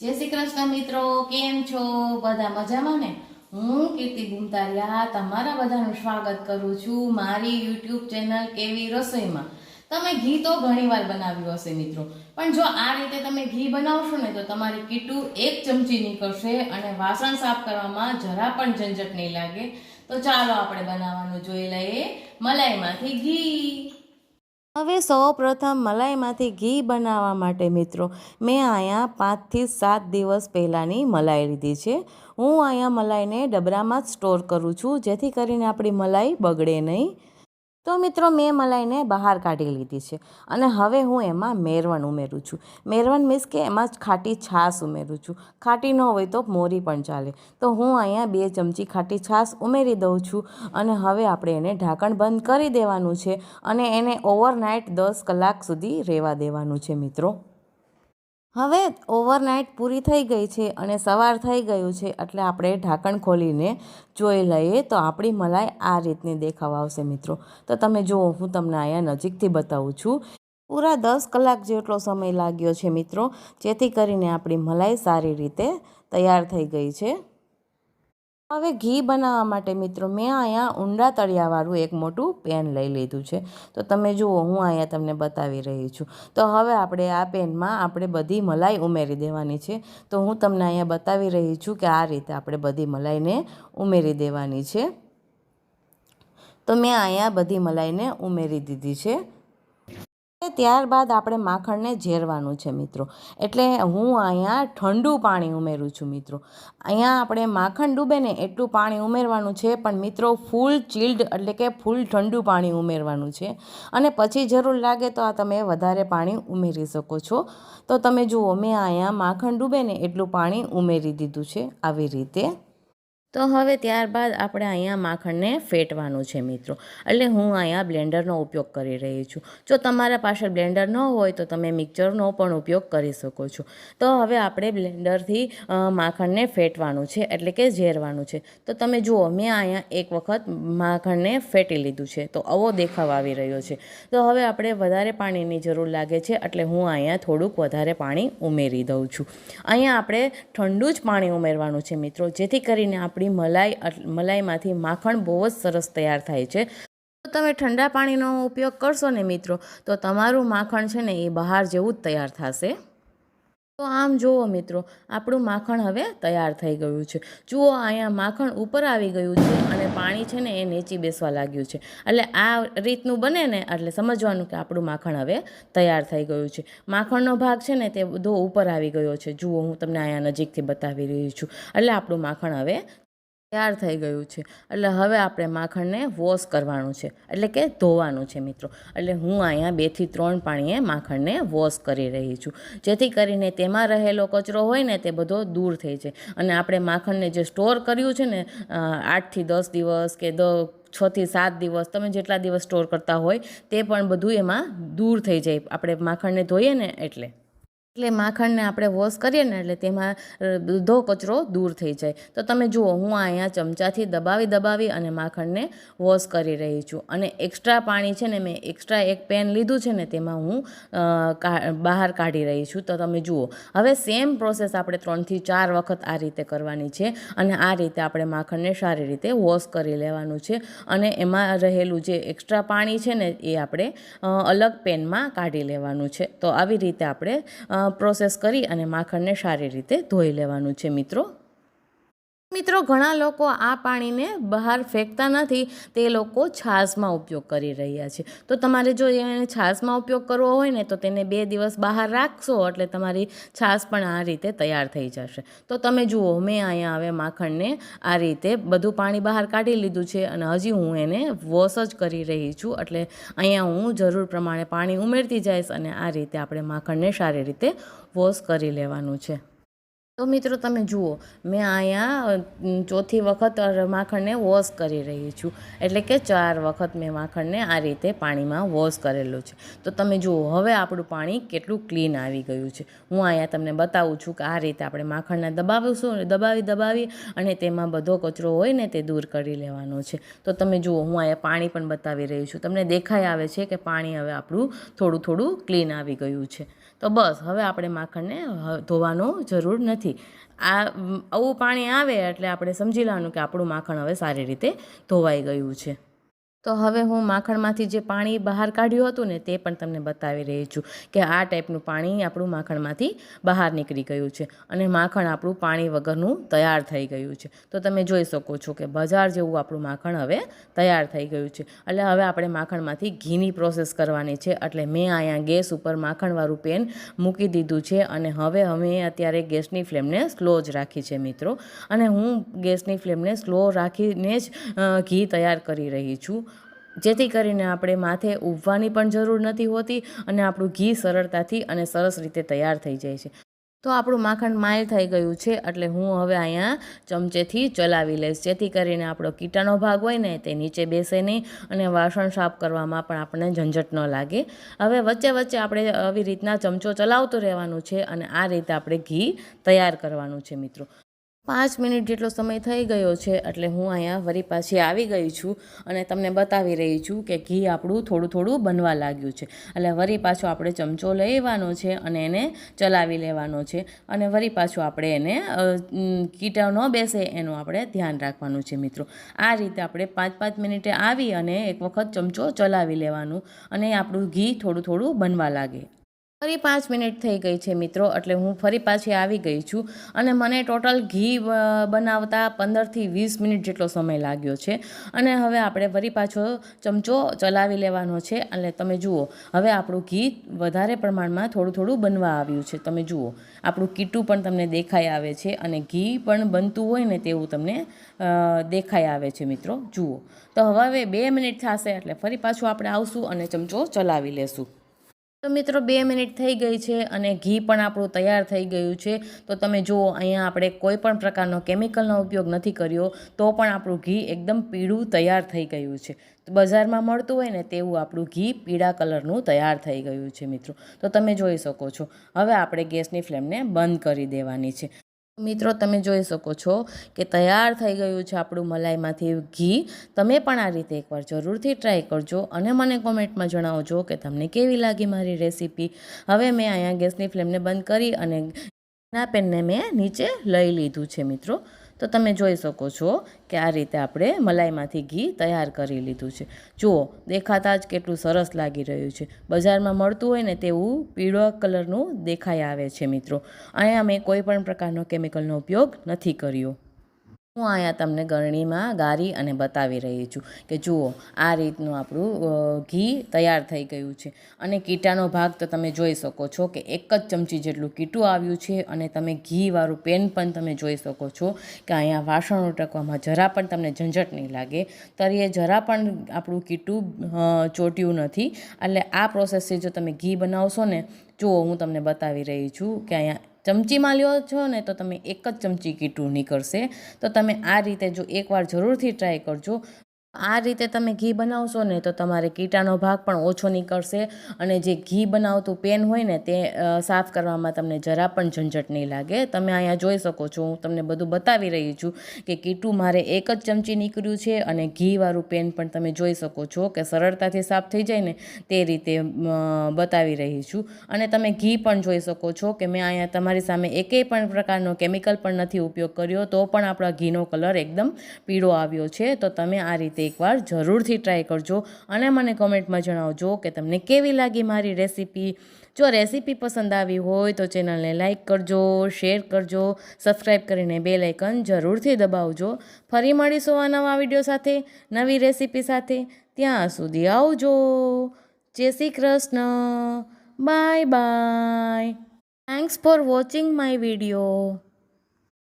જય શ્રી કૃષ્ણ મિત્રો, કેમ છો? બધા મજામાં ને? હું કીર્તિ ગુમતારિયા તમારા બધાનું સ્વાગત કરું છું મારી યુટ્યુબ ચેનલ કેવી રસોઈમાં. તમે ઘી તો ઘણીવાર બનાવ્યું હશે મિત્રો, પણ જો આ રીતે તમે ઘી બનાવશો ને તો તમારી કીટું એક ચમચી નીકળશે અને વાસણ સાફ કરવામાં જરા પણ ઝંઝટ નહીં લાગે. તો ચાલો આપણે બનાવવાનું જોઈ લઈએ. મલાઈમાંથી ઘી. હવે સૌપ્રથમ મલાઈમાંથી ઘી બનાવવા માટે મિત્રો, મેં અહીંયા પાંચથી સાત દિવસ પહેલાંની મલાઈ લીધી છે. હું અહીંયા મલાઈને ડબરામાં જ સ્ટોર કરું છું, જેથી કરીને આપણી મલાઈ બગડે નહીં. તો મિત્રો મેં મલાઈને બહાર કાઢી લીધી છે. અને હવે હું એમાં મેરવણ ઉમેરું છું. મેરવણ મીન્સ કે એમાં ખાટી છાશ ઉમેરું છું. ખાટી ન હોય તો મોરી પણ ચાલે. તો હું અહીંયા બે ચમચી ખાટી છાશ ઉમેરી દઉં છું. અને હવે આપણે એને ઢાંકણ બંધ કરી દેવાનું છે. અને એને ઓવરનાઇટ દસ કલાક સુધી રહેવા દેવાનું છે મિત્રો. હવે ઓવરનાઇટ પૂરી થઈ ગઈ છે અને સવાર થઈ ગયું છે એટલે આપણે ઢાંકણ ખોલીને જોઈ લઈએ તો આપણી મલાઈ આ રીતની દેખાવ આવશે મિત્રો. તો તમે જુઓ, હું તમને અહીંયા નજીકથી બતાવું છું. પૂરા દસ કલાક જેટલો સમય લાગ્યો છે મિત્રો, જેથી કરીને આપણી મલાઈ સારી રીતે તૈયાર થઈ ગઈ છે. હવે ઘી બનાવવા માટે મિત્રો મેં અહીંયા ઊંડા તળિયાવાળું એક મોટું પેન લઈ લીધું છે. તો તમે જુઓ, હું અહીંયા તમને બતાવી રહી છું. તો હવે આપણે આ પેનમાં આપણે બધી મલાઈ ઉમેરી દેવાની છે. તો હું તમને અહીંયા બતાવી રહી છું કે આ રીતે આપણે બધી મલાઈને ઉમેરી દેવાની છે. તો મેં અહીંયા બધી મલાઈને ઉમેરી દીધી છે. ત્યારબાદ આપણે માખણને ઝેરવાનું છે મિત્રો. એટલે હું અહીંયા ઠંડુ પાણી ઉમેરું છું મિત્રો. અહીંયા આપણે માખણ ડૂબે ને એટલું પાણી ઉમેરવાનું છે, પણ મિત્રો ફૂલ ચિલ્ડ એટલે કે ફૂલ ઠંડુ પાણી ઉમેરવાનું છે. અને પછી જરૂર લાગે તો આ તમે વધારે પાણી ઉમેરી શકો છો. તો તમે જુઓ, મેં અહીંયા માખણ ડૂબે ને એટલું પાણી ઉમેરી દીધું છે, આવી રીતે. તો હવે ત્યારબાદ આપણે અહીંયા માખણને ફેટવાનું છે મિત્રો. એટલે હું અહીંયા બ્લેન્ડરનો ઉપયોગ કરી રહી છું. જો તમારા પાસે બ્લેન્ડર ન હોય તો તમે મિક્સરનો પણ ઉપયોગ કરી શકો છો. તો હવે આપણે બ્લેન્ડરથી માખણને ફેટવાનું છે, એટલે કે ઝેરવાનું છે. તો તમે જુઓ, મેં અહીંયા એક વખત માખણને ફેટી લીધું છે. તો આવો દેખાવ આવી રહ્યો છે. તો હવે આપણે વધારે પાણીની જરૂર લાગે છે, એટલે હું અહીંયા થોડુંક વધારે પાણી ઉમેરી દઉં છું. અહીંયા આપણે ઠંડુ જ પાણી ઉમેરવાનું છે મિત્રો. જેથી કરીને આપણી મલાઈ મલાઈમાંથી માખણ બહુ જ સરસ તૈયાર થાય છે. તો તમે ઠંડા પાણીનો ઉપયોગ કરશો ને મિત્રો, તો તમારું માખણ છે ને એ બહાર જેવું જ તૈયાર થશે. તો આમ જુઓ મિત્રો, આપણું માખણ હવે તૈયાર થઈ ગયું છે. જુઓ અહીંયા માખણ ઉપર આવી ગયું છે અને પાણી છે ને એ નીચી બેસવા લાગ્યું છે. એટલે આ રીતનું બને ને એટલે સમજવાનું કે આપણું માખણ હવે તૈયાર થઈ ગયું છે. માખણનો ભાગ છે ને તે બધો ઉપર આવી ગયો છે. જુઓ હું તમને અહીંયા નજીકથી બતાવી રહી છું. એટલે આપણું માખણ હવે તૈયાર થઈ ગયું છે. એટલે હવે આપણે માખણને વોશ કરવાનું છે. એટલે કે ધોવાનું છે મિત્રો. એટલે હું અહીંયા બેથી ત્રણ પાણીએ માખણને વોશ કરી રહી છું. જેથી કરીને તેમાં રહેલો કચરો હોય ને તે બધો દૂર થઈ જાય. અને આપણે માખણને જે સ્ટોર કર્યું છે ને આઠથી દસ દિવસ કે દ છથી સાત દિવસ, તમે જેટલા દિવસ સ્ટોર કરતા હોય, તે પણ બધું એમાં દૂર થઈ જાય. આપણે માખણને ધોઈએ ને એટલે. એટલે માખણને આપણે વોશ કરીએ ને એટલે તેમાં બધો કચરો દૂર થઈ જાય. તો તમે જુઓ, હું અહીંયા ચમચાથી દબાવી દબાવી અને માખણને વોશ કરી રહી છું. અને એક્સ્ટ્રા પાણી છે ને મેં એક્સ્ટ્રા એક પેન લીધું છે ને તેમાં હું બહાર કાઢી રહી છું. તો તમે જુઓ, હવે સેમ પ્રોસેસ આપણે ત્રણથી ચાર વખત આ રીતે કરવાની છે અને આ રીતે આપણે માખણને સારી રીતે વોશ કરી લેવાનું છે. અને એમાં રહેલું જે એક્સ્ટ્રા પાણી છે ને એ આપણે અલગ પેનમાં કાઢી લેવાનું છે. તો આવી રીતે આપણે પ્રોસેસ કરી અને માખણને સારી રીતે ધોઈ લેવાનું છે મિત્રો. મિત્રો, ઘણા લોકો આ પાણીને બહાર ફેંકતા નથી. તે લોકો છાશમાં ઉપયોગ કરી રહ્યા છે. તો તમારે જો એને છાશમાં ઉપયોગ કરવો હોય ને, તો તેને બે દિવસ બહાર રાખશો એટલે તમારી છાશ પણ આ રીતે તૈયાર થઈ જશે. તો તમે જુઓ, મેં અહીંયા હવે માખણને આ રીતે બધું પાણી બહાર કાઢી લીધું છે અને હજી હું એને વોશ જ કરી રહી છું. એટલે અહીંયા હું જરૂર પ્રમાણે પાણી ઉમેરતી જઈશ અને આ રીતે આપણે માખણને સારી રીતે વોશ કરી લેવાનું છે. તો મિત્રો તમે જુઓ, મેં અહીંયા ચોથી વખત માખણને વોશ કરી રહી છું. એટલે કે ચાર વખત મેં માખણને આ રીતે પાણીમાં વોશ કરેલું છે. તો તમે જુઓ, હવે આપણું પાણી કેટલું ક્લીન આવી ગયું છે. હું અહીંયા તમને બતાવું છું કે આ રીતે આપણે માખણને દબાવીશું, દબાવી દબાવી અને તેમાં બધો કચરો હોય ને તે દૂર કરી લેવાનો છે. તો તમે જુઓ, હું અહીંયા પાણી પણ બતાવી રહી છું. તમને દેખાઈ આવે છે કે પાણી હવે આપણું થોડું થોડું ક્લીન આવી ગયું છે. તો બસ, હવે આપણે માખણને ધોવાનો ધોવાનું જરૂર નથી. આ આવું પાણી આવે એટલે આપણે સમજી લેવાનું કે આપણું માખણ હવે સારી રીતે ધોવાઈ ગયું છે. તો હવે હું માખણમાંથી જે પાણી બહાર કાઢ્યું હતું ને તે પણ તમને બતાવી રહી છું કે આ ટાઈપનું પાણી આપણું માખણમાંથી બહાર નીકળી ગયું છે અને માખણ આપણું પાણી વગરનું તૈયાર થઈ ગયું છે. તો તમે જોઈ શકો છો કે બજાર જેવું આપણું માખણ હવે તૈયાર થઈ ગયું છે. એટલે હવે આપણે માખણમાંથી ઘીની પ્રોસેસ કરવાની છે. એટલે મેં અહીંયા ગેસ ઉપર માખણવાળું પેન મૂકી દીધું છે અને હવે અમે અત્યારે ગેસની ફ્લેમને સ્લો જ રાખી છે મિત્રો. અને હું ગેસની ફ્લેમને સ્લો રાખીને જ ઘી તૈયાર કરી રહી છું. જેથી કરીને આપણે માથે ઉભવાની પણ જરૂર નથી હોતી અને આપણું ઘી સરળતાથી અને સરસ રીતે તૈયાર થઈ જાય છે. તો આપણું માખણ માઇલ થઈ ગયું છે એટલે હું હવે અહીંયા ચમચેથી ચલાવી લઈશ. જેથી કરીને આપણો કીટાનો ભાગ હોય ને તે નીચે બેસે નહીં અને વાસણ સાફ કરવામાં પણ આપણને ઝંઝટ ન લાગે. હવે વચ્ચે વચ્ચે આપણે આવી રીતના ચમચો ચલાવતો રહેવાનું છે અને આ રીતે આપણે ઘી તૈયાર કરવાનું છે મિત્રો. પાંચ મિનિટ જેટલો સમય થઈ ગયો છે એટલે હું અહીંયા વરી પાછી આવી ગઈ છું અને તમને બતાવી રહી છું કે ઘી આપણું થોડું થોડું બનવા લાગ્યું છે. એટલે વરી પાછો આપણે ચમચો લેવાનો છે અને એને ચલાવી લેવાનો છે અને વરી પાછું આપણે એને કીટા ન બેસે એનું આપણે ધ્યાન રાખવાનું છે મિત્રો. આ રીતે આપણે પાંચ પાંચ મિનિટે આવી અને એક વખત ચમચો ચલાવી લેવાનું અને આપણું ઘી થોડું થોડું બનવા લાગે. ફરી પાંચ મિનિટ થઈ ગઈ છે મિત્રો, એટલે હું ફરી પાછી આવી ગઈ છું. અને મને ટોટલ ઘી બનાવતા પંદરથી વીસ મિનિટ જેટલો સમય લાગ્યો છે. અને હવે આપણે ફરી પાછો ચમચો ચલાવી લેવાનો છે. અને તમે જુઓ, હવે આપણું ઘી વધારે પ્રમાણમાં થોડું થોડું બનવા આવ્યું છે. તમે જુઓ, આપણું કીટું પણ તમને દેખાઈ આવે છે અને ઘી પણ બનતું હોય ને તેવું તમને દેખાઈ આવે છે મિત્રો. જુઓ. તો હવે બે મિનિટ થશે એટલે ફરી પાછું આપણે આવશું અને ચમચો ચલાવી લેશું. તો મિત્રો બે મિનિટ થઈ ગઈ છે અને ઘી પણ આપણું તૈયાર થઈ ગયું છે. તો તમે જુઓ, અહીંયા આપણે કોઈ પણ પ્રકારનો કેમિકલનો ઉપયોગ નથી કર્યો, તો પણ આપણું ઘી એકદમ પીળું તૈયાર થઈ ગયું છે. તો બજારમાં મળતું હોય ને તેવું આપણું ઘી પીળા કલરનું તૈયાર થઈ ગયું છે મિત્રો. તો તમે જોઈ શકો છો. હવે આપણે ગેસની ફ્લેમને બંધ કરી દેવાની છે. મિત્રો, તમે જોઈ શકો છો કે તૈયાર થઈ ગયું છે આપણું મલાઈમાંથી ઘી. તમે પણ આ રીતે એકવાર જરૂરથી ટ્રાય કરજો અને મને કોમેન્ટમાં જણાવજો કે તમને કેવી લાગી મારી રેસીપી. હવે મેં અહીંયા ગેસની ફ્લેમને બંધ કરી અને ના પેનને મેં નીચે લઈ લીધું છે, મિત્રો. તો તમે જોઈ શકો છો કે આ રીતે આપણે મલાઈમાંથી ઘી તૈયાર કરી લીધું છે. જુઓ, દેખાતા જ કેટલું સરસ લાગી રહ્યું છે. બજારમાં મળતું હોય ને તેવું પીળો કલરનું દેખાઈ આવે છે મિત્રો. અહીંયા મેં કોઈ પણ પ્રકારનો કેમિકલનો ઉપયોગ નથી કર્યો. હું અહીંયા તમને ગરણીમાં ગારી અને બતાવી રહી છું કે જુઓ, આ રીતનું આપણું ઘી તૈયાર થઈ ગયું છે. અને કીટાનો ભાગ તો તમે જોઈ શકો છો કે એક જ ચમચી જેટલું કીટું આવ્યું છે અને તમે ઘીવાળું પેન પણ તમે જોઈ શકો છો કે અહીંયા વાસણ ઉટકવામાં જરા પણ તમને ઝંઝટ નહીં લાગે. તરીએ જરા પણ આપણું કીટું ચોટ્યું નથી. એટલે આ પ્રોસેસથી જો તમે ઘી બનાવશો ને, જુઓ હું તમને બતાવી રહી છું કે અહીંયા ચમચીમાં લ્યો છો ને તો તમે એક જ ચમચી કીટું નીકળશે. તો તમે આ રીતે જો એકવાર જરૂરથી ટ્રાય કરજો. આ રીતે તમે ઘી બનાવશો ને તો તમારે કીટાનો ભાગ પણ ઓછો નીકળશે અને જે ઘી બનાવતું પેન હોય ને તે સાફ કરવામાં તમને જરા પણ ઝંઝટ નહીં લાગે. તમે અહીંયા જોઈ શકો છો, હું તમને બધું બતાવી રહી છું કે કીટું મારે એક જ ચમચી નીકળ્યું છે અને ઘીવાળું પેન પણ તમે જોઈ શકો છો કે સરળતાથી સાફ થઈ જાય ને તે રીતે બતાવી રહી છું. અને તમે ઘી પણ જોઈ શકો છો કે મેં અહીંયા તમારી સામે એકેય પણ પ્રકારનો કેમિકલ પણ નથી ઉપયોગ કર્યો તો પણ આપણા ઘીનો કલર એકદમ પીળો આવ્યો છે. તો તમે આ રીતે એકવાર જરૂરથી ટ્રાય કરજો. અને મને કોમેન્ટમાં જણાવજો કે તમને કેવી લાગી મારી રેસીપી જો રેસીપી પસંદ આવી હોય તો ચેનલને લાઇક કરજો શેર કરજો સબસ્ક્રાઈબ કરીને બે લાઇકન જરૂરથી દબાવજો. ફરી મળીશું આ નવા વીડિયો સાથે, નવી રેસીપી સાથે. ત્યાં સુધી આવજો. જય Shri Krishna. Bye bye thanks for watching my video